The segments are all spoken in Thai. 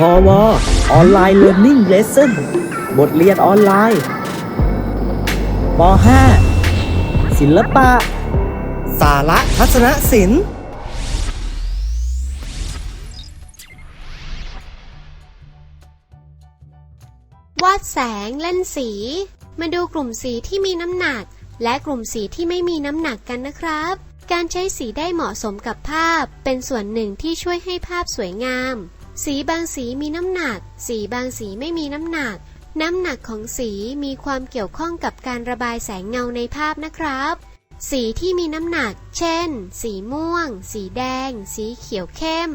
พอวออนไลน์เรียน i ิ g งเลส o n บทเรียนออนไลน์ป .5 ศิลปะ สาระทัศนศิลป์วาดแสงเล่นสี มาดูกลุ่มสีที่มีน้ำหนัก และกลุ่มสีที่ไม่มีน้ำหนักกันนะครับ การใช้สีได้เหมาะสมกับภาพ เป็นส่วนหนึ่งที่ช่วยให้ภาพสวยงาม สีบางสีมีน้ำหนัก สีบางสีไม่มีน้ำหนัก น้ำหนักของสีมีความเกี่ยวข้องกับการระบายแสงเงาในภาพนะครับ สีที่มีน้ำหนัก เช่น สีม่วง สีแดง สีเขียวเข้ม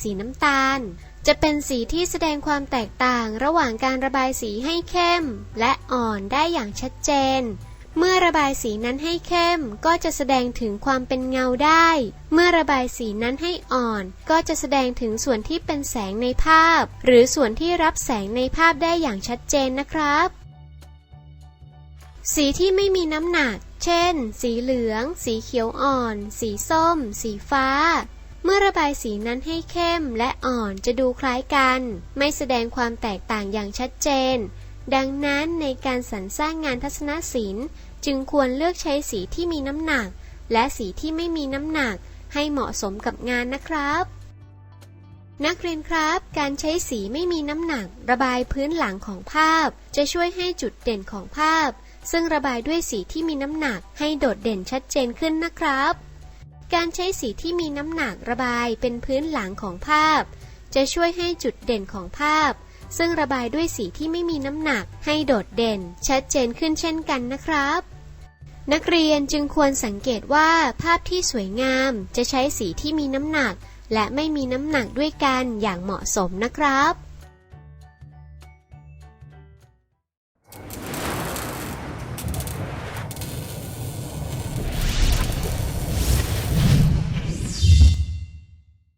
สีน้ำตาล จะเป็นสีที่แสดงความแตกต่างระหว่างการระบายสีให้เข้ม และอ่อนได้อย่างชัดเจน เมื่อระบายสีนั้นให้เข้ม ก็จะแสดงถึงความเป็นเงาได้ เมื่อระบายสีนั้นให้อ่อน ก็จะแสดงถึงส่วนที่เป็นแสงในภาพ หรือส่วนที่รับแสงในภาพได้อย่างชัดเจนนะครับ สีที่ไม่มีน้ำหนัก เช่น สีเหลือง สีเขียวอ่อน สีส้ม สีฟ้าเมื่อระบายสีนั้นให้เข้มและอ่อนจะดูคล้ายกัน ไม่แสดงความแตกต่างอย่างชัดเจน ดังนั้นในการสรรสร้างงานทัศนศิลป์ จึงควรเลือกใช้สีที่มีน้ำหนัก และสีที่ไม่มีน้ำหนัก ให้เหมาะสมกับงานนะครับ นักเรียนครับ การใช้สีไม่มีน้ำหนัก ระบายพื้นหลังของภาพ จะช่วยให้จุดเด่นของภาพ ซึ่งระบายด้วยสีที่มีน้ำหนัก ให้โดดเด่นชัดเจนขึ้นนะครับ การใช้สีที่มีน้ำหนักระบายเป็นพื้นหลังของภาพ จะช่วยให้จุดเด่นของภาพ ซึ่งระบายด้วยสีที่ไม่มีน้ำหนักให้โดดเด่น ชัดเจนขึ้นเช่นกันนะครับ นักเรียนจึงควรสังเกตว่าภาพที่สวยงามจะใช้สีที่มีน้ำหนัก และไม่มีน้ำหนักด้วยกันอย่างเหมาะสมนะครับ